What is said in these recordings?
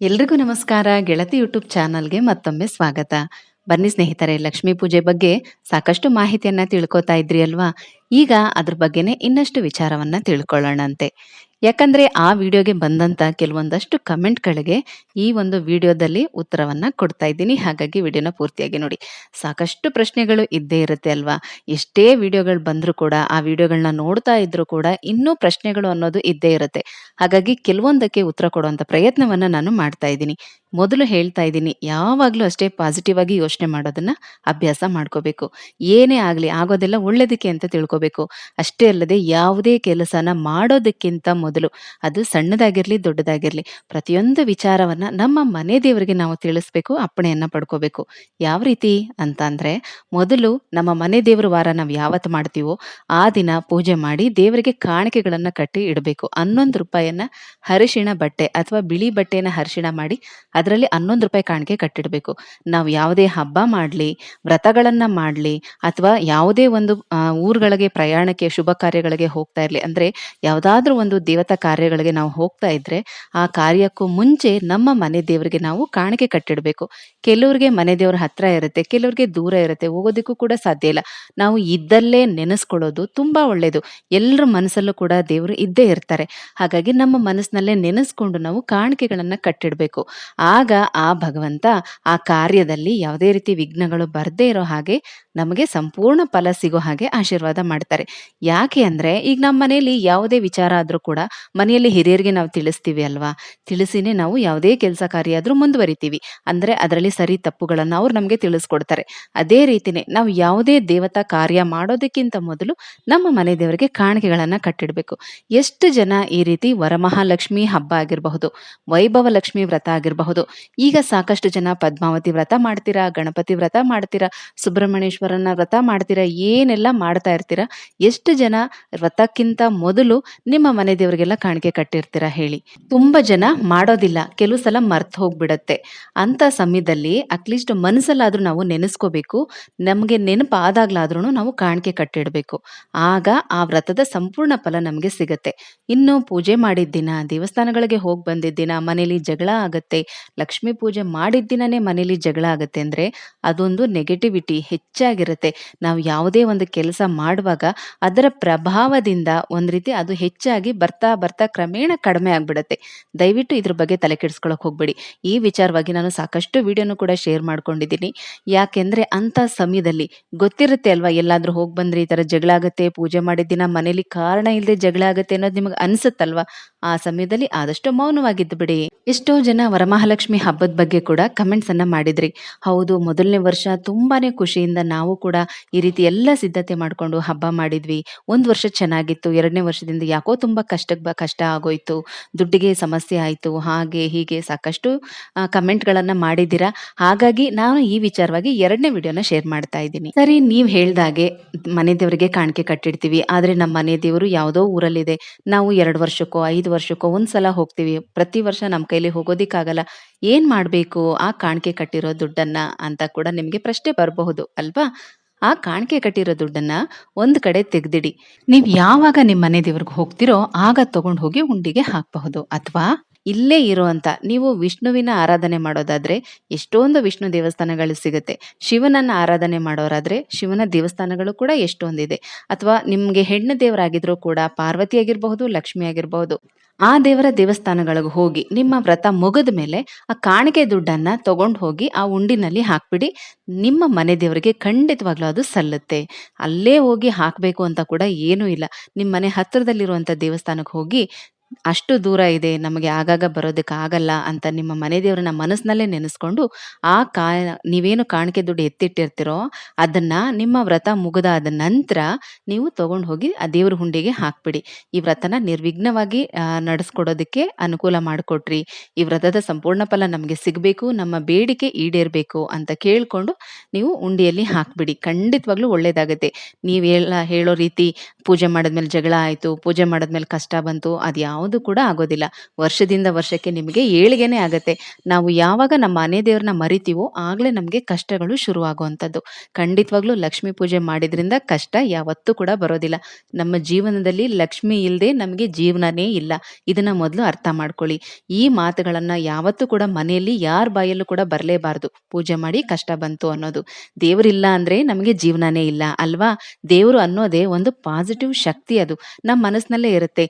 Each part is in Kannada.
ಎಲ್ರಿಗೂ ನಮಸ್ಕಾರ. ಗೆಳತಿ ಯೂಟ್ಯೂಬ್ ಚಾನಲ್ಗೆ ಮತ್ತೊಮ್ಮೆ ಸ್ವಾಗತ. ಬನ್ನಿ ಸ್ನೇಹಿತರೆ, ಲಕ್ಷ್ಮೀ ಪೂಜೆ ಬಗ್ಗೆ ಸಾಕಷ್ಟು ಮಾಹಿತಿಯನ್ನ ತಿಳ್ಕೊತಾ ಇದ್ರಿ ಅಲ್ವಾ? ಈಗ ಅದ್ರ ಬಗ್ಗೆನೇ ಇನ್ನಷ್ಟು ವಿಚಾರವನ್ನ ತಿಳ್ಕೊಳ್ಳೋಣಂತೆ. ಯಾಕಂದ್ರೆ ಆ ವಿಡಿಯೋಗೆ ಬಂದಂಥ ಕೆಲವೊಂದಷ್ಟು ಕಮೆಂಟ್ಗಳಿಗೆ ಈ ಒಂದು ವಿಡಿಯೋದಲ್ಲಿ ಉತ್ತರವನ್ನು ಕೊಡ್ತಾ ಇದ್ದೀನಿ. ಹಾಗಾಗಿ ವಿಡಿಯೋನ ಪೂರ್ತಿಯಾಗಿ ನೋಡಿ. ಸಾಕಷ್ಟು ಪ್ರಶ್ನೆಗಳು ಇದ್ದೇ ಇರುತ್ತೆ ಅಲ್ವಾ? ಎಷ್ಟೇ ವಿಡಿಯೋಗಳು ಬಂದರೂ ಕೂಡ, ಆ ವಿಡಿಯೋಗಳನ್ನ ನೋಡ್ತಾ ಇದ್ರು ಕೂಡ ಇನ್ನೂ ಪ್ರಶ್ನೆಗಳು ಅನ್ನೋದು ಇದ್ದೇ ಇರುತ್ತೆ. ಹಾಗಾಗಿ ಕೆಲವೊಂದಕ್ಕೆ ಉತ್ತರ ಕೊಡುವಂತ ಪ್ರಯತ್ನವನ್ನ ನಾನು ಮಾಡ್ತಾ ಇದ್ದೀನಿ. ಮೊದಲು ಹೇಳ್ತಾ ಇದ್ದೀನಿ, ಯಾವಾಗಲೂ ಅಷ್ಟೇ ಪಾಸಿಟಿವ್ ಆಗಿ ಯೋಚನೆ ಮಾಡೋದನ್ನ ಅಭ್ಯಾಸ ಮಾಡ್ಕೋಬೇಕು. ಏನೇ ಆಗಲಿ, ಆಗೋದೆಲ್ಲ ಒಳ್ಳೇದಕ್ಕೆ ಅಂತ ತಿಳ್ಕೋಬೇಕು. ಅಷ್ಟೇ ಅಲ್ಲದೆ ಯಾವುದೇ ಕೆಲಸನ ಮಾಡೋದಕ್ಕಿಂತ ಮೊದಲು ಅದು ಸಣ್ಣದಾಗಿರಲಿ, ದೊಡ್ಡದಾಗಿರಲಿ, ಪ್ರತಿಯೊಂದು ವಿಚಾರವನ್ನ ನಮ್ಮ ಮನೆ ದೇವರಿಗೆ ನಾವು ತಿಳಿಸ್ಬೇಕು, ಅಪ್ಪಣೆಯನ್ನ ಪಡ್ಕೋಬೇಕು. ಯಾವ ರೀತಿ ಅಂತ ಅಂದ್ರೆ, ಮೊದಲು ನಮ್ಮ ಮನೆ ದೇವರ ವಾರ ನಾವು ಯಾವತ್ತು ಮಾಡ್ತೀವೋ, ಆ ದಿನ ಪೂಜೆ ಮಾಡಿ ದೇವರಿಗೆ ಕಾಣಿಕೆಗಳನ್ನ ಕಟ್ಟಿ ಇಡಬೇಕು. ಹನ್ನೊಂದು ರೂಪಾಯಿಯನ್ನ ಹರಿಶಿಣ ಬಟ್ಟೆ ಅಥವಾ ಬಿಳಿ ಬಟ್ಟೆಯನ್ನ ಹರಿಶಿಣ ಮಾಡಿ ಅದರಲ್ಲಿ ಹನ್ನೊಂದು ರೂಪಾಯಿ ಕಾಣಿಕೆ ಕಟ್ಟಿಡಬೇಕು. ನಾವು ಯಾವುದೇ ಹಬ್ಬ ಮಾಡಲಿ, ವ್ರತಗಳನ್ನ ಮಾಡಲಿ, ಅಥವಾ ಯಾವುದೇ ಒಂದು ಊರುಗಳಿಗೆ ಪ್ರಯಾಣಕ್ಕೆ, ಶುಭ ಕಾರ್ಯಗಳಿಗೆ ಹೋಗ್ತಾ ಇರಲಿ. ಅಂದ್ರೆ ಯಾವುದಾದ್ರೂ ಒಂದು ದೇವತಾ ಕಾರ್ಯಗಳಿಗೆ ನಾವು ಹೋಗ್ತಾ ಇದ್ರೆ ಆ ಕಾರ್ಯಕ್ಕೂ ಮುಂಚೆ ನಮ್ಮ ಮನೆ ದೇವರಿಗೆ ನಾವು ಕಾಣಿಕೆ ಕಟ್ಟಿಡಬೇಕು. ಕೆಲವ್ರಿಗೆ ಮನೆ ದೇವರ ಹತ್ರ ಇರುತ್ತೆ, ಕೆಲವ್ರಿಗೆ ದೂರ ಇರುತ್ತೆ, ಹೋಗೋದಕ್ಕೂ ಕೂಡ ಸಾಧ್ಯ ಇಲ್ಲ. ನಾವು ಇದ್ದಲ್ಲೇ ನೆನೆಸ್ಕೊಳ್ಳೋದು ತುಂಬಾ ಒಳ್ಳೇದು. ಎಲ್ಲರ ಮನಸ್ಸಲ್ಲೂ ಕೂಡ ದೇವರು ಇದ್ದೇ ಇರ್ತಾರೆ. ಹಾಗಾಗಿ ನಮ್ಮ ಮನಸ್ಸಿನಲ್ಲೇ ನೆನೆಸ್ಕೊಂಡು ನಾವು ಕಾಣಿಕೆಗಳನ್ನು ಕಟ್ಟಿಡಬೇಕು. ಆಗ ಆ ಭಗವಂತ ಆ ಕಾರ್ಯದಲ್ಲಿ ಯಾವುದೇ ರೀತಿ ವಿಘ್ನಗಳು ಬರ್ದೇ ಇರೋ ಹಾಗೆ ನಮಗೆ ಸಂಪೂರ್ಣ ಫಲ ಸಿಗೋ ಹಾಗೆ ಆಶೀರ್ವಾದ ಮಾಡ್ತಾರೆ. ಯಾಕೆ ಅಂದರೆ ಈಗ ನಮ್ಮ ಮನೆಯಲ್ಲಿ ಯಾವುದೇ ವಿಚಾರ ಆದ್ರೂ ಕೂಡ ಮನೆಯಲ್ಲಿ ಹಿರಿಯರಿಗೆ ನಾವು ತಿಳಿಸ್ತೀವಿ ಅಲ್ವಾ? ತಿಳಿಸಿನೇ ನಾವು ಯಾವುದೇ ಕೆಲಸ ಕಾರ್ಯ ಆದ್ರೂ ಮುಂದುವರಿತೀವಿ. ಅಂದ್ರೆ ಅದರಲ್ಲಿ ಸರಿ ತಪ್ಪುಗಳನ್ನು ಅವ್ರು ನಮಗೆ ತಿಳಿಸ್ಕೊಡ್ತಾರೆ. ಅದೇ ರೀತಿನೇ ನಾವು ಯಾವುದೇ ದೇವತಾ ಕಾರ್ಯ ಮಾಡೋದಕ್ಕಿಂತ ಮೊದಲು ನಮ್ಮ ಮನೆ ದೇವರಿಗೆ ಕಾಣಿಕೆಗಳನ್ನು ಕಟ್ಟಿಡಬೇಕು. ಎಷ್ಟು ಜನ ಈ ರೀತಿ ವರಮಹಾಲಕ್ಷ್ಮಿ ಹಬ್ಬ ಆಗಿರಬಹುದು ವೈಭವ ಲಕ್ಷ್ಮಿ ವ್ರತ ಆಗಿರಬಹುದು ಈಗ ಸಾಕಷ್ಟು ಜನ ಪದ್ಮಾವತಿ ವ್ರತ ಮಾಡ್ತೀರಾ, ಗಣಪತಿ ವ್ರತ ಮಾಡ್ತೀರಾ, ಸುಬ್ರಹ್ಮಣ್ಯೇಶ್ವರನ ವ್ರತ ಮಾಡ್ತೀರಾ, ಏನೆಲ್ಲ ಮಾಡ್ತಾ ಇರ್ತೀರಾ, ಎಷ್ಟು ಜನ ವ್ರತಕ್ಕಿಂತ ಮೊದಲು ನಿಮ್ಮ ಮನೆ ದೇವರಿಗೆಲ್ಲ ಕಾಣಿಕೆ ಕಟ್ಟಿರ್ತೀರಾ ಹೇಳಿ. ತುಂಬಾ ಜನ ಮಾಡೋದಿಲ್ಲ, ಕೆಲವು ಸಲ ಮರ್ತ್ ಹೋಗ್ಬಿಡತ್ತೆ. ಅಂತ ಸಮಯದಲ್ಲಿ ಅಟ್ಲೀಸ್ಟ್ ಮನಸ್ಸಲ್ಲಾದ್ರೂ ನಾವು ನೆನೆಸ್ಕೋಬೇಕು, ನಮಗೆ ನೆನಪಾದಾಗ್ಲಾದ್ರೂ ನಾವು ಕಾಣಿಕೆ ಕಟ್ಟಿಡ್ಬೇಕು. ಆಗ ಆ ವ್ರತದ ಸಂಪೂರ್ಣ ಫಲ ನಮಗೆ ಸಿಗತ್ತೆ. ಇನ್ನು ಪೂಜೆ ಮಾಡಿದ ದಿನ, ದೇವಸ್ಥಾನಗಳಿಗೆ ಹೋಗಿ ಬಂದಿದ್ದ ದಿನ, ಮನೇಲಿ ಜಗಳ ಆಗತ್ತೆ ಲಕ್ಷ್ಮೀ ಪೂಜೆ ಮಾಡಿದ ದಿನನೇ ಮನೇಲಿ ಜಗಳ ಆಗುತ್ತೆ ಅಂದರೆ ಅದೊಂದು ನೆಗೆಟಿವಿಟಿ ಹೆಚ್ಚಾಗಿರುತ್ತೆ. ನಾವು ಯಾವುದೇ ಒಂದು ಕೆಲಸ ಮಾಡುವಾಗ ಅದರ ಪ್ರಭಾವದಿಂದ ಒಂದು ರೀತಿ ಅದು ಹೆಚ್ಚಾಗಿ ಬರ್ತಾ ಬರ್ತಾ ಕ್ರಮೇಣ ಕಡಿಮೆ ಆಗ್ಬಿಡತ್ತೆ. ದಯವಿಟ್ಟು ಇದ್ರ ಬಗ್ಗೆ ತಲೆ ಕೆಡಿಸ್ಕೊಳಕ್ ಹೋಗ್ಬೇಡಿ. ಈ ವಿಚಾರವಾಗಿ ನಾನು ಸಾಕಷ್ಟು ವಿಡಿಯೋನು ಕೂಡ ಶೇರ್ ಮಾಡ್ಕೊಂಡಿದ್ದೀನಿ. ಯಾಕೆಂದ್ರೆ ಅಂಥ ಸಮಯದಲ್ಲಿ ಗೊತ್ತಿರುತ್ತೆ ಅಲ್ವಾ ಎಲ್ಲಾದರೂ ಹೋಗಿ ಬಂದರೆ ಈ ಥರ ಜಗಳ ಆಗುತ್ತೆ, ಪೂಜೆ ಮಾಡಿದ ದಿನ ಮನೇಲಿ ಕಾರಣ ಇಲ್ಲದೆ ಜಗಳ ಆಗುತ್ತೆ ಅನ್ನೋದು ನಿಮಗೆ ಅನ್ಸುತ್ತಲ್ವಾ? ಆ ಸಮಯದಲ್ಲಿ ಆದಷ್ಟು ಮೌನವಾಗಿದ್ದು ಬಿಡಿ. ಎಷ್ಟೋ ಜನ ವರಮಹಾಲಕ್ಷ್ಮಿ ಹಬ್ಬದ ಬಗ್ಗೆ ಕೂಡ ಕಮೆಂಟ್ಸ್ ಅನ್ನ ಮಾಡಿದ್ರಿ. ಹೌದು, ಮೊದಲನೇ ವರ್ಷ ತುಂಬಾನೇ ಖುಷಿಯಿಂದ ನಾವು ಕೂಡ ಈ ರೀತಿ ಎಲ್ಲ ಸಿದ್ಧತೆ ಮಾಡ್ಕೊಂಡು ಹಬ್ಬ ಮಾಡಿದ್ವಿ. ಒಂದು ವರ್ಷ ಚೆನ್ನಾಗಿತ್ತು, ಎರಡನೇ ವರ್ಷದಿಂದ ಯಾಕೋ ತುಂಬಾ ಕಷ್ಟ ಕಷ್ಟ ಆಗೋಯ್ತು. ದುಡ್ಡಿಗೆ ಸಮಸ್ಯೆ ಆಯ್ತು, ಹಾಗೆ ಹೀಗೆ ಸಾಕಷ್ಟು ಕಮೆಂಟ್ ಗಳನ್ನ ಮಾಡಿದ್ದೀರಾ. ಹಾಗಾಗಿ ನಾನು ಈ ವಿಚಾರವಾಗಿ ಎರಡನೇ ವಿಡಿಯೋನ ಶೇರ್ ಮಾಡ್ತಾ ಇದ್ದೀನಿ. ಸರಿ, ನೀವು ಹೇಳ್ದಾಗೆ ಮನೆ ದೇವರಿಗೆ ಕಾಣಿಕೆ ಕಟ್ಟಿಡ್ತೀವಿ ಆದ್ರೆ ನಮ್ಮ ಮನೆ ದೇವರು ಯಾವುದೋ ಊರಲ್ಲಿದೆ. ನಾವು ಎರಡು ವರ್ಷಕ್ಕೋ, ಐದು ವರ್ಷಕ್ಕೋ ಒಂದ್ಸಲ ಹೋಗ್ತೀವಿ. ಪ್ರತಿ ವರ್ಷ ನಮ್ಮ ಕೈಲಿ ಹೋಗೋದಿಕ್ಕಾಗಲ್ಲ. ಏನ್ ಮಾಡ್ಬೇಕು? ಆ ಕಾಣಿಕೆ ಕಟ್ಟಿರೋ ದುಡ್ಡನ್ನ ಅಂತ ಕೂಡ ನಿಮ್ಗೆ ಪ್ರಶ್ನೆ ಬರಬಹುದು, ಅಲ್ವಾ? ಆ ಕಾಣಿಕೆ ಕಟ್ಟಿರೋ ದುಡ್ಡನ್ನ ಒಂದ್ ಕಡೆ ತೆಗ್ದಿಡಿ. ನೀವ್ ಯಾವಾಗ ನಿಮ್ ಮನೆ ದೇವ್ರಿಗೆ ಹೋಗ್ತಿರೋ ಆಗ ತಗೊಂಡ್ ಹೋಗಿ ಉಂಡಿಗೆ ಹಾಕಬಹುದು, ಅಥವಾ? ಇಲ್ಲೇ ಇರುವಂತ ನೀವು ವಿಷ್ಣುವಿನ ಆರಾಧನೆ ಮಾಡೋದಾದ್ರೆ ಎಷ್ಟೊಂದು ವಿಷ್ಣು ದೇವಸ್ಥಾನಗಳು ಸಿಗುತ್ತೆ. ಶಿವನನ್ನ ಆರಾಧನೆ ಮಾಡೋರಾದ್ರೆ ಶಿವನ ದೇವಸ್ಥಾನಗಳು ಕೂಡ ಎಷ್ಟೊಂದಿದೆ. ಅಥವಾ ನಿಮಗೆ ಹೆಣ್ಣು ದೇವರಾಗಿದ್ರು ಕೂಡ ಪಾರ್ವತಿ ಆಗಿರಬಹುದು, ಲಕ್ಷ್ಮಿ ಆಗಿರಬಹುದು, ಆ ದೇವರ ದೇವಸ್ಥಾನಗಳಿಗೆ ಹೋಗಿ ನಿಮ್ಮ ವ್ರತ ಮುಗಿದ ಮೇಲೆ ಆ ಕಾಣಿಕೆ ದುಡ್ಡನ್ನ ತಗೊಂಡು ಹೋಗಿ ಆ ಉಂಡಿನಲ್ಲಿ ಹಾಕ್ಬಿಡಿ. ನಿಮ್ಮ ಮನೆ ದೇವರಿಗೆ ಖಂಡಿತವಾಗ್ಲೂ ಅದು ಸಲ್ಲುತ್ತೆ. ಅಲ್ಲೇ ಹೋಗಿ ಹಾಕಬೇಕು ಅಂತ ಕೂಡ ಏನೂ ಇಲ್ಲ. ನಿಮ್ಮ ಮನೆ ಹತ್ತಿರದಲ್ಲಿರುವಂಥ ದೇವಸ್ಥಾನಕ್ಕೆ ಹೋಗಿ ಅಷ್ಟು ದೂರ ಇದೆ, ನಮಗೆ ಆಗಾಗ ಬರೋದಕ್ಕೆ ಆಗಲ್ಲ ಅಂತ ನಿಮ್ಮ ಮನೆ ದೇವರನ್ನ ಮನಸ್ಸಿನಲ್ಲೇ ನೆನೆಸ್ಕೊಂಡು ಆ ಕಾ, ನೀವೇನು ಕಾಣಿಕೆ ದುಡ್ಡು ಎತ್ತಿಟ್ಟಿರ್ತೀರೋ ಅದನ್ನ ನಿಮ್ಮ ವ್ರತ ಮುಗಿದಾದ ನಂತರ ನೀವು ತಗೊಂಡು ಹೋಗಿ ಆ ದೇವ್ರ ಹುಂಡಿಗೆ ಹಾಕ್ಬಿಡಿ. ಈ ವ್ರತನ ನಿರ್ವಿಘ್ನವಾಗಿ ನಡೆಸ್ಕೊಡೋದಕ್ಕೆ ಅನುಕೂಲ ಮಾಡಿಕೊಟ್ರಿ. ಈ ವ್ರತದ ಸಂಪೂರ್ಣ ಫಲ ನಮಗೆ ಸಿಗಬೇಕು, ನಮ್ಮ ಬೇಡಿಕೆ ಈಡೇರಬೇಕು ಅಂತ ಕೇಳ್ಕೊಂಡು ನೀವು ಉಂಡಿಯಲ್ಲಿ ಹಾಕ್ಬಿಡಿ. ಖಂಡಿತವಾಗ್ಲೂ ಒಳ್ಳೇದಾಗುತ್ತೆ. ನೀವೆಲ್ಲ ಹೇಳ ರೀತಿ ಪೂಜೆ ಮಾಡಿದ್ಮೇಲೆ ಜಗಳ ಆಯಿತು, ಪೂಜೆ ಮಾಡಿದ್ಮೇಲೆ ಕಷ್ಟ ಬಂತು ಅದು ಯಾವುದು ಕೂಡ ಆಗೋದಿಲ್ಲ. ವರ್ಷದಿಂದ ವರ್ಷಕ್ಕೆ ನಿಮಗೆ ಏಳಿಗೆನೇ ಆಗುತ್ತೆ ನಾವು ಯಾವಾಗ ನಮ್ಮ ಮನೆ ದೇವ್ರನ್ನ ಮರಿತೀವೋ ಆಗ್ಲೇ ನಮ್ಗೆ ಕಷ್ಟಗಳು ಶುರುವಾಗುವಂಥದ್ದು. ಖಂಡಿತವಾಗ್ಲೂ ಲಕ್ಷ್ಮೀ ಪೂಜೆ ಮಾಡಿದ್ರಿಂದ ಕಷ್ಟ ಯಾವತ್ತೂ ಕೂಡ ಬರೋದಿಲ್ಲ. ನಮ್ಮ ಜೀವನದಲ್ಲಿ ಲಕ್ಷ್ಮಿ ಇಲ್ಲದೆ ನಮ್ಗೆ ಜೀವನನೇ ಇಲ್ಲ. ಇದನ್ನ ಮೊದಲು ಅರ್ಥ ಮಾಡ್ಕೊಳ್ಳಿ. ಈ ಮಾತುಗಳನ್ನ ಯಾವತ್ತೂ ಕೂಡ ಮನೆಯಲ್ಲಿ ಯಾರ ಬಾಯಲ್ಲೂ ಕೂಡ ಬರಲೇಬಾರದು. ಪೂಜೆ ಮಾಡಿ ಕಷ್ಟ ಬಂತು ಅನ್ನೋದು. ದೇವರಿಲ್ಲ ಅಂದ್ರೆ ನಮಗೆ ಜೀವನನೇ ಇಲ್ಲ ಅಲ್ವಾ? ದೇವರು ಅನ್ನೋದೇ ಒಂದು ಪಾಸಿಟಿವ್ ಶಕ್ತಿ ಅದು. ನಮ್ಮ ಮನಸ್ಸಿನಲ್ಲೇ ಇರುತ್ತೆ.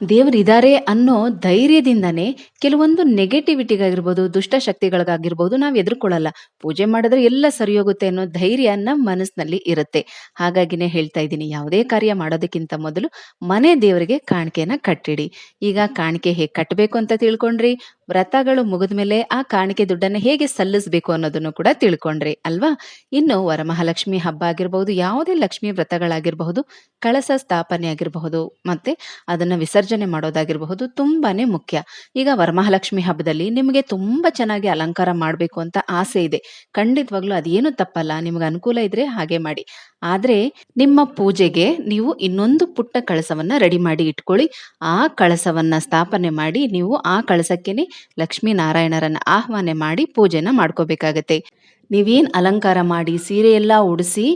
ದೇವರಿದ್ದಾರೆ ಅನ್ನೋ ಧೈರ್ಯದಿಂದನೇ ಕೆಲವೊಂದು ನೆಗೆಟಿವಿಟಿಗಾಗಿರ್ಬೋದು, ದುಷ್ಟಶಕ್ತಿಗಳಿಗಾಗಿರ್ಬೋದು ನಾವು ಎದುರುಕೊಳ್ಳಲ್ಲ ಪೂಜೆ ಮಾಡಿದ್ರೆ ಎಲ್ಲ ಸರಿ ಹೋಗುತ್ತೆ ಅನ್ನೋ ಧೈರ್ಯ ನಮ್ಮ ಮನಸ್ಸಿನಲ್ಲಿ ಇರುತ್ತೆ. ಹಾಗಾಗಿನೇ ಹೇಳ್ತಾ ಇದ್ದೀನಿ ಯಾವುದೇ ಕಾರ್ಯ ಮಾಡೋದಕ್ಕಿಂತ ಮೊದಲು ಮನೆ ದೇವರಿಗೆ ಕಾಣಿಕೆಯನ್ನ ಕಟ್ಟಿಡಿ. ಈಗ ಕಾಣಿಕೆ ಹೇಗೆ ಕಟ್ಟಬೇಕು ಅಂತ ತಿಳ್ಕೊಂಡ್ರಿ. ವ್ರತಗಳು ಮುಗಿದ ಮೇಲೆ ಆ ಕಾಣಿಕೆ ದುಡ್ಡನ್ನ ಹೇಗೆ ಸಲ್ಲಿಸಬೇಕು ಅನ್ನೋದನ್ನು ಕೂಡ ತಿಳ್ಕೊಂಡ್ರಿ ಅಲ್ವಾ? ಇನ್ನು ವರಮಹಾಲಕ್ಷ್ಮಿ ಹಬ್ಬ ಆಗಿರಬಹುದು ಯಾವುದೇ ಲಕ್ಷ್ಮಿ ವ್ರತಗಳಾಗಿರಬಹುದು, ಕಳಸ ಸ್ಥಾಪನೆ ಆಗಿರಬಹುದು, ಮತ್ತೆ ಅದನ್ನ ವಿಸರ್ಜನೆ ಮಾಡೋದಾಗಿರಬಹುದು ತುಂಬಾನೇ ಮುಖ್ಯ. ಈಗ ವರಮಹಾಲಕ್ಷ್ಮಿ ಹಬ್ಬದಲ್ಲಿ ನಿಮಗೆ ತುಂಬಾ ಚೆನ್ನಾಗಿ ಅಲಂಕಾರ ಮಾಡಬೇಕು ಅಂತ ಆಸೆ ಇದೆ. ಖಂಡಿತವಾಗ್ಲೂ ಅದೇನು ತಪ್ಪಲ್ಲ. ನಿಮ್ಗೆ ಅನುಕೂಲ ಇದ್ರೆ ಹಾಗೆ ಮಾಡಿ. ಆದ್ರೆ ನಿಮ್ಮ ಪೂಜೆಗೆ ನೀವು ಇನ್ನೊಂದು ಪುಟ್ಟ ಕಳಸವನ್ನ ರೆಡಿ ಮಾಡಿ ಇಟ್ಕೊಳ್ಳಿ. ಆ ಕಳಸವನ್ನ ಸ್ಥಾಪನೆ ಮಾಡಿ ನೀವು ಆ ಕಳಸಕ್ಕೇನೆ ಲಕ್ಷ್ಮೀ ನಾರಾಯಣರನ್ನ ಆಹ್ವಾನ ಮಾಡಿ ಪೂಜೆನ ಮಾಡ್ಕೋಬೇಕಾಗತ್ತೆ. ನೀವೇನ್ ಅಲಂಕಾರ ಮಾಡಿ ಸೀರೆಯೆಲ್ಲ ಉಡಿಸಿ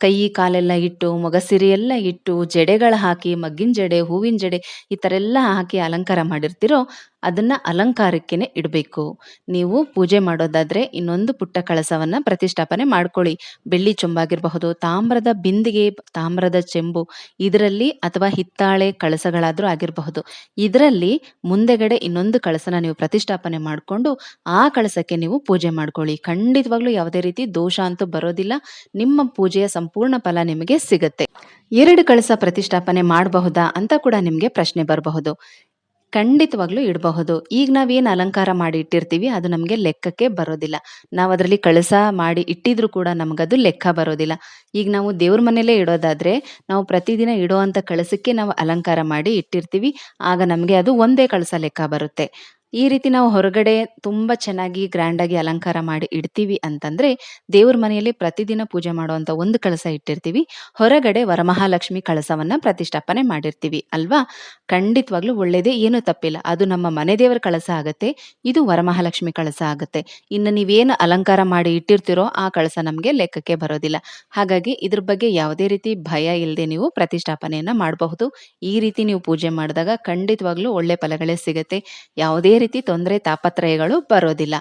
ಕೈ ಕಾಲೆಲ್ಲ ಇಟ್ಟು ಮೊಗ ಎಲ್ಲ ಇಟ್ಟು ಜಡೆಗಳು ಹಾಕಿ ಮಗ್ಗಿನ ಜಡೆ, ಹೂವಿನ ಜಡೆ ಈ ಥರ ಎಲ್ಲ ಹಾಕಿ ಅಲಂಕಾರ ಮಾಡಿರ್ತೀರೋ ಅದನ್ನ ಅಲಂಕಾರಕ್ಕೆನೆ ಇಡಬೇಕು. ನೀವು ಪೂಜೆ ಮಾಡೋದಾದ್ರೆ ಇನ್ನೊಂದು ಪುಟ್ಟ ಕಳಸವನ್ನ ಪ್ರತಿಷ್ಠಾಪನೆ ಮಾಡ್ಕೊಳ್ಳಿ. ಬೆಳ್ಳಿ ಚೊಂಬಾಗಿರಬಹುದು, ತಾಮ್ರದ ಬಿಂದಿಗೆ, ತಾಮ್ರದ ಚೆಂಬು ಇದರಲ್ಲಿ ಅಥವಾ ಹಿತ್ತಾಳೆ ಕಳಸಗಳಾದರೂ ಆಗಿರಬಹುದು. ಇದರಲ್ಲಿ ಮುಂದೆಗಡೆ ಇನ್ನೊಂದು ಕಳಸನ ನೀವು ಪ್ರತಿಷ್ಠಾಪನೆ ಮಾಡಿಕೊಂಡು ಆ ಕಳಸಕ್ಕೆ ನೀವು ಪೂಜೆ ಮಾಡ್ಕೊಳ್ಳಿ. ಖಂಡಿತವಾಗ್ಲೂ ಯಾವುದೇ ರೀತಿ ದೋಷ ಅಂತೂ ಬರೋದಿಲ್ಲ. ನಿಮ್ಮ ಪೂಜೆಯ ಸಂಪೂರ್ಣ ಫಲ ನಿಮಗೆ ಸಿಗುತ್ತೆ ಎರಡು ಕಳಸ ಪ್ರತಿಷ್ಠಾಪನೆ ಮಾಡಬಹುದಾ ಅಂತ ಕೂಡ ನಿಮಗೆ ಪ್ರಶ್ನೆ ಬರಬಹುದು. ಖಂಡಿತವಾಗ್ಲೂ ಇಡಬಹುದು. ಈಗ ನಾವೇನು ಅಲಂಕಾರ ಮಾಡಿ ಇಟ್ಟಿರ್ತೀವಿ, ಅದು ನಮಗೆ ಲೆಕ್ಕಕ್ಕೆ ಬರೋದಿಲ್ಲ. ನಾವು ಅದರಲ್ಲಿ ಕಳಸ ಮಾಡಿ ಇಟ್ಟಿದ್ರು ಕೂಡ ನಮಗದು ಲೆಕ್ಕ ಬರೋದಿಲ್ಲ. ಈಗ ನಾವು ದೇವ್ರ ಮನೆಯಲ್ಲೇ ಇಡೋದಾದ್ರೆ, ನಾವು ಪ್ರತಿದಿನ ಇಡುವಂತ ಕಳಸಕ್ಕೆ ನಾವು ಅಲಂಕಾರ ಮಾಡಿ ಇಟ್ಟಿರ್ತೀವಿ. ಆಗ ನಮಗೆ ಅದು ಒಂದೇ ಕಳಸ ಲೆಕ್ಕ ಬರುತ್ತೆ. ಈ ರೀತಿ ನಾವು ಹೊರಗಡೆ ತುಂಬಾ ಚೆನ್ನಾಗಿ ಗ್ರ್ಯಾಂಡ್ ಆಗಿ ಅಲಂಕಾರ ಮಾಡಿ ಇಡ್ತೀವಿ ಅಂತಂದ್ರೆ ದೇವ್ರ ಮನೆಯಲ್ಲಿ ಪ್ರತಿದಿನ ಪೂಜೆ ಮಾಡುವಂತ ಒಂದು ಕಳಸ ಇಟ್ಟಿರ್ತೀವಿ. ಹೊರಗಡೆ ವರಮಹಾಲಕ್ಷ್ಮಿ ಕಳಸವನ್ನ ಪ್ರತಿಷ್ಠಾಪನೆ ಮಾಡಿರ್ತೀವಿ ಅಲ್ವಾ? ಖಂಡಿತವಾಗ್ಲೂ ಒಳ್ಳೇದೇ, ಏನು ತಪ್ಪಿಲ್ಲ. ಅದು ನಮ್ಮ ಮನೆ ದೇವರ ಕಳಸ ಆಗತ್ತೆ. ಇದು ವರಮಹಾಲಕ್ಷ್ಮಿ ಕಳಸ ಆಗತ್ತೆ. ಇನ್ನು ನೀವೇನು ಅಲಂಕಾರ ಮಾಡಿ ಇಟ್ಟಿರ್ತೀರೋ ಆ ಕಳಸ ನಮ್ಗೆ ಲೆಕ್ಕಕ್ಕೆ ಬರೋದಿಲ್ಲ. ಹಾಗಾಗಿ ಇದ್ರ ಬಗ್ಗೆ ಯಾವುದೇ ರೀತಿ ಭಯ ಇಲ್ಲದೆ ನೀವು ಪ್ರತಿಷ್ಠಾಪನೆಯನ್ನ ಮಾಡಬಹುದು. ಈ ರೀತಿ ನೀವು ಪೂಜೆ ಮಾಡಿದಾಗ ಖಂಡಿತವಾಗ್ಲೂ ಒಳ್ಳೆ ಫಲಗಳೇ ಸಿಗತ್ತೆ. ಯಾವುದೇ ರೀತಿ ತೊಂದರೆ ತಾಪತ್ರಯಗಳು ಬರೋದಿಲ್ಲ.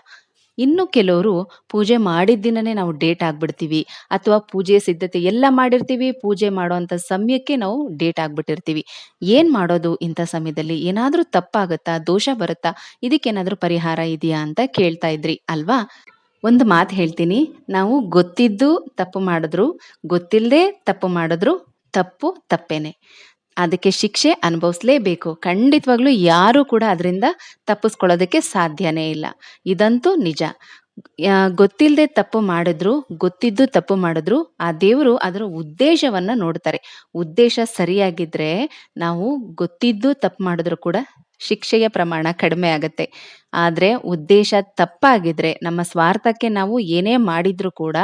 ಇನ್ನು ಕೆಲವರು ಪೂಜೆ ಮಾಡಿದ ದಿನನೇ ನಾವು ಡೇಟ್ ಆಗ್ಬಿಡ್ತೀವಿ ಅಥವಾ ಪೂಜೆ ಸಿದ್ಧತೆ ಎಲ್ಲ ಮಾಡಿರ್ತೀವಿ. ಪೂಜೆ ಮಾಡುವಂತ ಸಮಯಕ್ಕೆ ನಾವು ಡೇಟ್ ಆಗ್ಬಿಟ್ಟಿರ್ತೀವಿ. ಏನ್ ಮಾಡೋದು ಇಂಥ ಸಮಯದಲ್ಲಿ? ಏನಾದ್ರೂ ತಪ್ಪಾಗತ್ತಾ? ದೋಷ ಬರುತ್ತಾ? ಇದಕ್ಕೇನಾದ್ರೂ ಪರಿಹಾರ ಇದೆಯಾ ಅಂತ ಕೇಳ್ತಾ ಇದ್ರಿ ಅಲ್ವಾ? ಒಂದು ಮಾತು ಹೇಳ್ತೀನಿ. ನಾವು ಗೊತ್ತಿದ್ದು ತಪ್ಪು ಮಾಡಿದ್ರು, ಗೊತ್ತಿಲ್ಲದೆ ತಪ್ಪು ಮಾಡಿದ್ರು ತಪ್ಪು ತಪ್ಪೇನೆ. ಅದಕ್ಕೆ ಶಿಕ್ಷೆ ಅನುಭವಿಸಲೇಬೇಕು. ಖಂಡಿತವಾಗ್ಲೂ ಯಾರು ಕೂಡ ಅದರಿಂದ ತಪ್ಪಿಸ್ಕೊಳ್ಳೋದಕ್ಕೆ ಸಾಧ್ಯನೇ ಇಲ್ಲ. ಇದಂತೂ ನಿಜ. ಗೊತ್ತಿಲ್ಲದೆ ತಪ್ಪು ಮಾಡಿದ್ರು, ಗೊತ್ತಿದ್ದು ತಪ್ಪು ಮಾಡಿದ್ರು ಆ ದೇವರು ಅದರ ಉದ್ದೇಶವನ್ನ ನೋಡ್ತಾರೆ. ಉದ್ದೇಶ ಸರಿಯಾಗಿದ್ರೆ ನಾವು ಗೊತ್ತಿದ್ದು ತಪ್ಪು ಮಾಡಿದ್ರು ಕೂಡ ಶಿಕ್ಷೆಯ ಪ್ರಮಾಣ ಕಡಿಮೆ ಆಗತ್ತೆ. ಆದರೆ ಉದ್ದೇಶ ತಪ್ಪಾಗಿದ್ರೆ ನಮ್ಮ ಸ್ವಾರ್ಥಕ್ಕೆ ನಾವು ಏನೇ ಮಾಡಿದ್ರು ಕೂಡ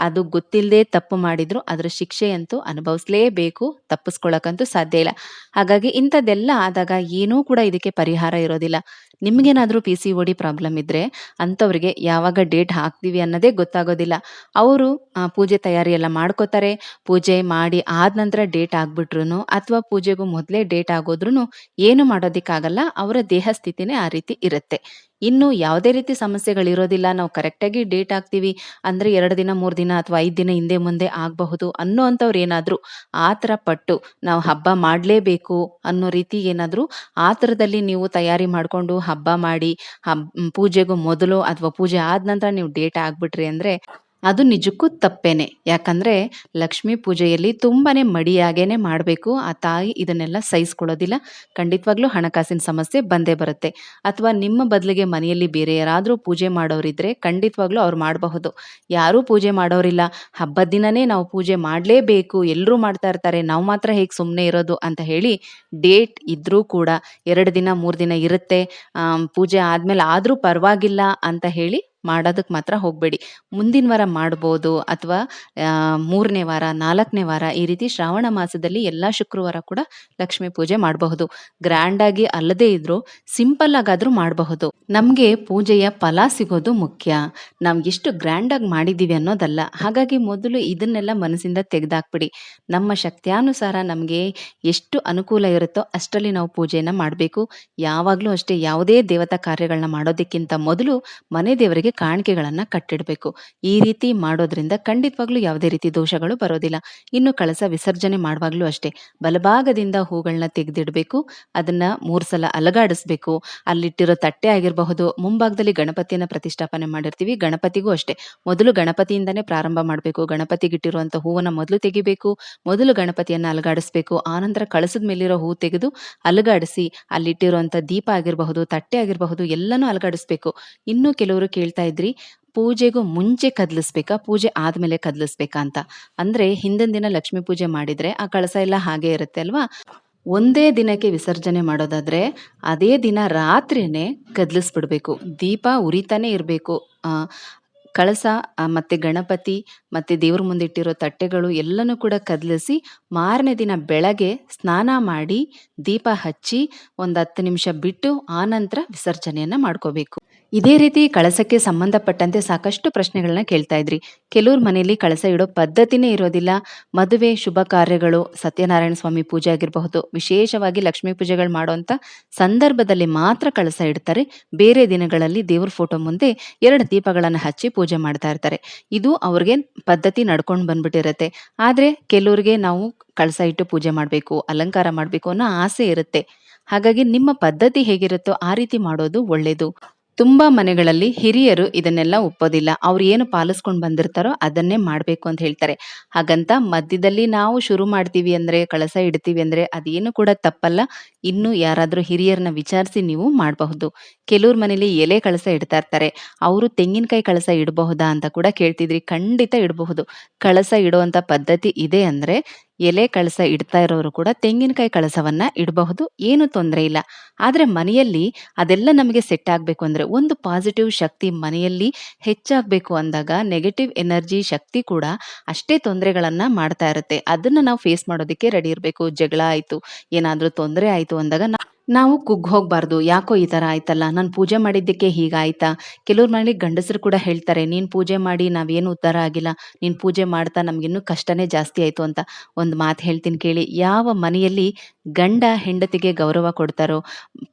ಅದು ಗೊತ್ತಿಲ್ಲದೆ ತಪ್ಪು ಮಾಡಿದ್ರು ಅದರ ಶಿಕ್ಷೆಯಂತೂ ಅನುಭವಿಸಲೇಬೇಕು. ತಪ್ಪಿಸ್ಕೊಳ್ಳಕ್ಕಂತೂ ಸಾಧ್ಯ ಇಲ್ಲ. ಹಾಗಾಗಿ ಇಂಥದ್ದೆಲ್ಲ ಆದಾಗ ಏನೂ ಕೂಡ ಇದಕ್ಕೆ ಪರಿಹಾರ ಇರೋದಿಲ್ಲ. ನಿಮಗೇನಾದರೂ ಪಿ-ಸಿ-ಓ-ಡಿ ಪ್ರಾಬ್ಲಮ್ ಇದ್ರೆ ಅಂಥವ್ರಿಗೆ ಯಾವಾಗ ಡೇಟ್ ಹಾಕ್ತೀವಿ ಅನ್ನೋದೇ ಗೊತ್ತಾಗೋದಿಲ್ಲ. ಅವರು ಪೂಜೆ ತಯಾರಿ ಎಲ್ಲ ಮಾಡ್ಕೋತಾರೆ. ಪೂಜೆ ಮಾಡಿ ಆದ ನಂತರ ಡೇಟ್ ಆಗ್ಬಿಟ್ರು ಅಥವಾ ಪೂಜೆಗೂ ಮೊದಲೇ ಡೇಟ್ ಆಗೋದ್ರೂ ಏನು ಮಾಡೋದಕ್ಕಾಗಲ್ಲ. ಅವರ ದೇಹ ಸ್ಥಿತಿನೇ ಆ ರೀತಿ ಇರುತ್ತೆ. ಇನ್ನು ಯಾವುದೇ ರೀತಿ ಸಮಸ್ಯೆಗಳಿರೋದಿಲ್ಲ. ನಾವು ಕರೆಕ್ಟಾಗಿ ಡೇಟ್ ಹಾಕ್ತೀವಿ ಅಂದರೆ ಎರಡು ದಿನ, ಮೂರು ದಿನ ಅಥವಾ ಐದು ದಿನ ಹಿಂದೆ ಮುಂದೆ ಆಗಬಹುದು ಅನ್ನುವಂಥವ್ರು ಏನಾದರೂ ಆ ಥರ ಪಟ್ಟು ನಾವು ಹಬ್ಬ ಮಾಡಲೇಬೇಕು ಅನ್ನೋ ರೀತಿ ಆ ಥರದಲ್ಲಿ ನೀವು ತಯಾರಿ ಮಾಡಿಕೊಂಡು ಹಬ್ಬ ಮಾಡಿ ಹಬ್ ಪೂಜೆಗೂ ಮೊದಲು ಅಥವಾ ಪೂಜೆ ಆದ ನಂತರ ನೀವು ಡೇಟ್ ಆಗ್ಬಿಟ್ರಿ ಅಂದ್ರೆ ಅದು ನಿಜಕ್ಕೂ ತಪ್ಪೇನೆ. ಯಾಕಂದರೆ ಲಕ್ಷ್ಮೀ ಪೂಜೆಯಲ್ಲಿ ತುಂಬಾ ಮಡಿಯಾಗೇನೆ ಮಾಡಬೇಕು ಆ ತಾಯಿ ಇದನ್ನೆಲ್ಲ ಸಹಿಸ್ಕೊಳ್ಳೋದಿಲ್ಲ. ಖಂಡಿತವಾಗ್ಲೂ ಹಣಕಾಸಿನ ಸಮಸ್ಯೆ ಬಂದೇ ಬರುತ್ತೆ. ಅಥವಾ ನಿಮ್ಮ ಬದಲಿಗೆ ಮನೆಯಲ್ಲಿ ಬೇರೆ ಯಾರಾದರೂ ಪೂಜೆ ಮಾಡೋರಿದ್ರೆ ಖಂಡಿತವಾಗ್ಲೂ ಅವ್ರು ಮಾಡಬಹುದು. ಯಾರೂ ಪೂಜೆ ಮಾಡೋರಿಲ್ಲ. ಹಬ್ಬದ ದಿನನೇ ನಾವು ಪೂಜೆ ಮಾಡಲೇಬೇಕು. ಎಲ್ಲರೂ ಮಾಡ್ತಾ ಇರ್ತಾರೆ. ನಾವು ಮಾತ್ರ ಹೇಗೆ ಸುಮ್ಮನೆ ಇರೋದು ಅಂತ ಹೇಳಿ ಡೇಟ್ ಇದ್ದರೂ ಕೂಡ ಎರಡು ದಿನ, ಮೂರು ದಿನ ಇರುತ್ತೆ. ಪೂಜೆ ಆದಮೇಲೆ ಆದರೂ ಪರವಾಗಿಲ್ಲ ಅಂತ ಹೇಳಿ ಮಾಡೋದಕ್ಕೆ ಮಾತ್ರ ಹೋಗಬೇಡಿ. ಮುಂದಿನ ವಾರ ಮಾಡ್ಬೋದು ಅಥವಾ ಮೂರನೇ ವಾರ, ನಾಲ್ಕನೇ ವಾರ ಈ ರೀತಿ ಶ್ರಾವಣ ಮಾಸದಲ್ಲಿ ಎಲ್ಲ ಶುಕ್ರವಾರ ಕೂಡ ಲಕ್ಷ್ಮಿ ಪೂಜೆ ಮಾಡಬಹುದು. ಗ್ರ್ಯಾಂಡಾಗಿ ಅಲ್ಲದೇ ಇದ್ರೂ ಸಿಂಪಲ್ ಆಗಾದರೂ ಮಾಡಬಹುದು. ನಮಗೆ ಪೂಜೆಯ ಫಲ ಸಿಗೋದು ಮುಖ್ಯ. ನಾವು ಎಷ್ಟು ಗ್ರ್ಯಾಂಡಾಗಿ ಮಾಡಿದ್ದೀವಿ ಅನ್ನೋದಲ್ಲ. ಹಾಗಾಗಿ ಮೊದಲು ಇದನ್ನೆಲ್ಲ ಮನಸ್ಸಿಂದ ತೆಗೆದಾಕ್ಬಿಡಿ. ನಮ್ಮ ಶಕ್ತಿಯಾನುಸಾರ ನಮಗೆ ಎಷ್ಟು ಅನುಕೂಲ ಇರುತ್ತೋ ಅಷ್ಟರಲ್ಲಿ ನಾವು ಪೂಜೆಯನ್ನು ಮಾಡಬೇಕು. ಯಾವಾಗಲೂ ಅಷ್ಟೇ ಯಾವುದೇ ದೇವತಾ ಕಾರ್ಯಗಳನ್ನ ಮಾಡೋದಕ್ಕಿಂತ ಮೊದಲು ಮನೆ ದೇವರಿಗೆ ಕಾಣಿಕೆಗಳನ್ನು ಕಟ್ಟಿಡಬೇಕು. ಈ ರೀತಿ ಮಾಡೋದ್ರಿಂದ ಖಂಡಿತವಾಗ್ಲೂ ಯಾವುದೇ ರೀತಿ ದೋಷಗಳು ಬರೋದಿಲ್ಲ. ಇನ್ನು ಕಳಸ ವಿಸರ್ಜನೆ ಮಾಡುವಾಗಲೂ ಅಷ್ಟೇ. ಬಲಭಾಗದಿಂದ ಹೂಗಳನ್ನ ತೆಗೆದಿಡಬೇಕು. ಅದನ್ನ ಮೂರು ಸಲ ಅಲಗಾಡಿಸ್ಬೇಕು. ಅಲ್ಲಿಟ್ಟಿರೋ ತಟ್ಟೆ ಆಗಿರಬಹುದು. ಮುಂಭಾಗದಲ್ಲಿ ಗಣಪತಿಯನ್ನ ಪ್ರತಿಷ್ಠಾಪನೆ ಮಾಡಿರ್ತೀವಿ. ಗಣಪತಿಗೂ ಅಷ್ಟೇ. ಮೊದಲು ಗಣಪತಿಯಿಂದನೇ ಪ್ರಾರಂಭ ಮಾಡಬೇಕು. ಗಣಪತಿಗಿಟ್ಟಿರುವಂಥ ಹೂವನ್ನ ಮೊದಲು ತೆಗಿಬೇಕು. ಮೊದಲು ಗಣಪತಿಯನ್ನ ಅಲಗಾಡಿಸ್ಬೇಕು. ಆನಂತರ ಕಳಸದ ಮೇಲಿರೋ ಹೂ ತೆಗೆದು ಅಲಗಾಡಿಸಿ, ಅಲ್ಲಿಟ್ಟಿರುವಂಥ ದೀಪ ಆಗಿರಬಹುದು, ತಟ್ಟೆ ಆಗಿರಬಹುದು ಎಲ್ಲನೂ ಅಲಗಾಡಿಸ್ಬೇಕು. ಇನ್ನು ಕೆಲವರು ಕೇಳ್ತಾ ಇದ್ರಿ, ಪೂಜೆಗೂ ಮುಂಚೆ ಕದಲಿಸ್ಬೇಕಾ, ಪೂಜೆ ಆದ್ಮೇಲೆ ಕದಲಿಸ್ಬೇಕಾ ಅಂತ? ಅಂದ್ರೆ ಹಿಂದಿನ ದಿನ ಲಕ್ಷ್ಮೀ ಪೂಜೆ ಮಾಡಿದ್ರೆ ಆ ಕಳಸ ಎಲ್ಲ ಹಾಗೆ ಇರುತ್ತೆ ಅಲ್ವಾ? ಒಂದೇ ದಿನಕ್ಕೆ ವಿಸರ್ಜನೆ ಮಾಡೋದಾದ್ರೆ ಅದೇ ದಿನ ರಾತ್ರಿನೇ ಕದಲಿಸ್ಬಿಡ್ಬೇಕು. ದೀಪ ಉರಿತಾನೆ ಇರಬೇಕು. ಕಳಸ ಮತ್ತೆ ಗಣಪತಿ, ಮತ್ತೆ ದೇವ್ರ ಮುಂದೆ ಇಟ್ಟಿರೋ ತಟ್ಟೆಗಳು ಎಲ್ಲನೂ ಕೂಡ ಕದಲಿಸಿ ಮಾರನೇ ದಿನ ಬೆಳಗ್ಗೆ ಸ್ನಾನ ಮಾಡಿ ದೀಪ ಹಚ್ಚಿ ಒಂದು ಹತ್ತು ನಿಮಿಷ ಬಿಟ್ಟು ಆನಂತರ ವಿಸರ್ಜನೆಯನ್ನ ಮಾಡ್ಕೋಬೇಕು. ಇದೇ ರೀತಿ ಕಳಸಕ್ಕೆ ಸಂಬಂಧಪಟ್ಟಂತೆ ಸಾಕಷ್ಟು ಪ್ರಶ್ನೆಗಳನ್ನ ಕೇಳ್ತಾ ಇದ್ರಿ. ಕೆಲವ್ರ ಮನೆಯಲ್ಲಿ ಕಳಸ ಇಡೋ ಪದ್ಧತಿನೇ ಇರೋದಿಲ್ಲ. ಮದುವೆ, ಶುಭ ಕಾರ್ಯಗಳು, ಸತ್ಯನಾರಾಯಣ ಸ್ವಾಮಿ ಪೂಜೆ ಆಗಿರಬಹುದು, ವಿಶೇಷವಾಗಿ ಲಕ್ಷ್ಮೀ ಪೂಜೆಗಳು ಮಾಡುವಂತ ಸಂದರ್ಭದಲ್ಲಿ ಮಾತ್ರ ಕಳಸ ಇಡ್ತಾರೆ. ಬೇರೆ ದಿನಗಳಲ್ಲಿ ದೇವ್ರ ಫೋಟೋ ಮುಂದೆ ಎರಡು ದೀಪಗಳನ್ನು ಹಚ್ಚಿ ಪೂಜೆ ಮಾಡ್ತಾ ಇರ್ತಾರೆ. ಇದು ಅವ್ರಿಗೆ ಪದ್ಧತಿ ನಡ್ಕೊಂಡು ಬಂದ್ಬಿಟ್ಟಿರತ್ತೆ. ಆದ್ರೆ ಕೆಲವ್ರಿಗೆ ನಾವು ಕಳಸ ಇಟ್ಟು ಪೂಜೆ ಮಾಡಬೇಕು, ಅಲಂಕಾರ ಮಾಡಬೇಕು ಅನ್ನೋ ಆಸೆ ಇರುತ್ತೆ. ಹಾಗಾಗಿ ನಿಮ್ಮ ಪದ್ಧತಿ ಹೇಗಿರುತ್ತೋ ಆ ರೀತಿ ಮಾಡೋದು ಒಳ್ಳೇದು. ತುಂಬಾ ಮನೆಗಳಲ್ಲಿ ಹಿರಿಯರು ಇದನ್ನೆಲ್ಲ ಒಪ್ಪೋದಿಲ್ಲ. ಅವ್ರು ಏನು ಪಾಲಿಸ್ಕೊಂಡು ಬಂದಿರ್ತಾರೋ ಅದನ್ನೇ ಮಾಡಬೇಕು ಅಂತ ಹೇಳ್ತಾರೆ. ಹಾಗಂತ ಮಧ್ಯದಲ್ಲಿ ನಾವು ಶುರು ಮಾಡ್ತೀವಿ ಅಂದ್ರೆ, ಕಳಸ ಇಡ್ತೀವಿ ಅಂದ್ರೆ ಅದೇನು ಕೂಡ ತಪ್ಪಲ್ಲ. ಇನ್ನು ಯಾರಾದ್ರೂ ಹಿರಿಯರನ್ನ ವಿಚಾರಿಸಿ ನೀವು ಮಾಡಬಹುದು. ಕೆಲವ್ರ ಮನೇಲಿ ಎಲೆ ಕಳಸ ಇಡ್ತಾ ಇರ್ತಾರೆ. ಅವರು ತೆಂಗಿನಕಾಯಿ ಕಳಸ ಇಡಬಹುದಾ ಅಂತ ಕೂಡ ಕೇಳ್ತಿದ್ರಿ. ಖಂಡಿತ ಇಡಬಹುದು. ಕಳಸ ಇಡುವಂತ ಪದ್ಧತಿ ಇದೆ ಅಂದ್ರೆ ಎಲೆ ಕಳಸ ಇಡ್ತಾ ಇರೋರು ಕೂಡ ತೆಂಗಿನಕಾಯಿ ಕಳಸವನ್ನ ಇಡಬಹುದು, ಏನು ತೊಂದರೆ ಇಲ್ಲ. ಆದರೆ ಮನೆಯಲ್ಲಿ ಅದೆಲ್ಲ ನಮಗೆ ಸೆಟ್ ಆಗಬೇಕು ಅಂದರೆ ಒಂದು ಪಾಸಿಟಿವ್ ಶಕ್ತಿ ಮನೆಯಲ್ಲಿ ಹೆಚ್ಚಾಗಬೇಕು ಅಂದಾಗ ನೆಗೆಟಿವ್ ಎನರ್ಜಿ ಶಕ್ತಿ ಕೂಡ ಅಷ್ಟೇ ತೊಂದರೆಗಳನ್ನು ಮಾಡ್ತಾ ಇರುತ್ತೆ. ಅದನ್ನು ನಾವು ಫೇಸ್ ಮಾಡೋದಕ್ಕೆ ರೆಡಿ ಇರಬೇಕು. ಜಗಳ ಆಯಿತು, ಏನಾದರೂ ತೊಂದರೆ ಆಯಿತು ಅಂದಾಗ ನಾ- ನಾವು ಕುಗ್ಗ್ ಹೋಗ್ಬಾರ್ದು. ಯಾಕೋ ಈ ತರ ಆಯ್ತಲ್ಲ? ನಾನು ಪೂಜೆ ಮಾಡಿದ್ದಕ್ಕೆ ಹೀಗಾಯ್ತಾ? ಕೆಲವ್ರ ಮನೇಲಿ ಗಂಡಸರು ಕೂಡ ಹೇಳ್ತಾರೆ, ನೀನು ಪೂಜೆ ಮಾಡಿ, ನಾವೇನು ಉದ್ಧಾರ ಆಗಿಲ್ಲ. ನೀನು ಪೂಜೆ ಮಾಡ್ತಾ ನಮ್ಗಿನ್ನೂ ಕಷ್ಟನೇ ಜಾಸ್ತಿ ಆಯ್ತು ಅಂತ ಒಂದು ಮಾತು ಹೇಳ್ತೀನಿ ಕೇಳಿ. ಯಾವ ಮನೆಯಲ್ಲಿ ಗಂಡ ಹೆಂಡತಿಗೆ ಗೌರವ ಕೊಡ್ತಾರೋ,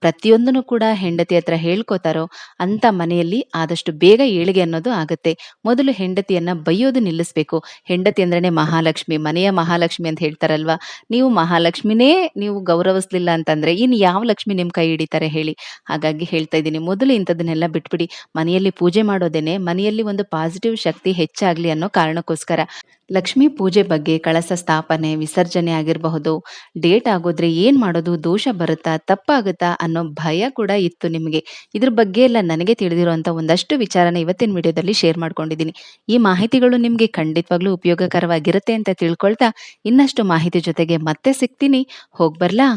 ಪ್ರತಿಯೊಂದನ್ನು ಕೂಡ ಹೆಂಡತಿ ಹತ್ರ ಹೇಳ್ಕೊತಾರೋ ಅಂತ ಮನೆಯಲ್ಲಿ ಆದಷ್ಟು ಬೇಗ ಏಳಿಗೆ ಅನ್ನೋದು ಆಗುತ್ತೆ. ಮೊದಲು ಹೆಂಡತಿಯನ್ನ ಬೈಯೋದು ನಿಲ್ಲಿಸ್ಬೇಕು. ಹೆಂಡತಿ ಅಂದ್ರೇನೆ ಮಹಾಲಕ್ಷ್ಮಿ, ಮನೆಯ ಮಹಾಲಕ್ಷ್ಮಿ ಅಂತ ಹೇಳ್ತಾರಲ್ವಾ? ನೀವು ಮಹಾಲಕ್ಷ್ಮಿನೇ ನೀವು ಗೌರವಿಸ್ಲಿಲ್ಲ ಅಂತಂದ್ರೆ ಇನ್ ಯಾವ ಲಕ್ಷ್ಮಿ ನಿಮ್ಮ ಕೈ ಹಿಡಿತಾರೆ ಹೇಳಿ. ಹಾಗಾಗಿ ಹೇಳ್ತಾ ಇದ್ದೀನಿ, ಮೊದಲು ಇಂಥದನ್ನೆಲ್ಲ ಬಿಟ್ಬಿಡಿ. ಮನೆಯಲ್ಲಿ ಪೂಜೆ ಮಾಡೋದೇನೆ, ಮನೆಯಲ್ಲಿ ಒಂದು ಪಾಸಿಟಿವ್ ಶಕ್ತಿ ಹೆಚ್ಚಾಗ್ಲಿ ಅನ್ನೋ ಕಾರಣಕ್ಕೋಸ್ಕರ. ಲಕ್ಷ್ಮಿ ಪೂಜೆ ಬಗ್ಗೆ ಕಳಸ ಸ್ಥಾಪನೆ, ವಿಸರ್ಜನೆ ಆಗಿರಬಹುದು ಡೇಟ್ ಆಗೋದ್ರೆ ಏನ್ ಮಾಡೋದು, ದೋಷ ಬರುತ್ತಾ, ತಪ್ಪಾಗುತ್ತಾ ಅನ್ನೋ ಭಯ ಕೂಡ ಇತ್ತು ನಿಮಗೆ. ಇದ್ರ ಬಗ್ಗೆ ಎಲ್ಲ ನನಗೆ ತಿಳಿದಿರುವಂತ ಒಂದಷ್ಟು ವಿಚಾರನ ಇವತ್ತಿನ ವಿಡಿಯೋದಲ್ಲಿ ಶೇರ್ ಮಾಡ್ಕೊಂಡಿದ್ದೀನಿ. ಈ ಮಾಹಿತಿಗಳು ನಿಮ್ಗೆ ಖಂಡಿತವಾಗ್ಲೂ ಉಪಯೋಗಕರವಾಗಿರುತ್ತೆ ಅಂತ ತಿಳ್ಕೊಳ್ತಾ ಇನ್ನಷ್ಟು ಮಾಹಿತಿ ಜೊತೆಗೆ ಮತ್ತೆ ಸಿಗ್ತೀನಿ. ಹೋಗ್ಬರ್ಲಾ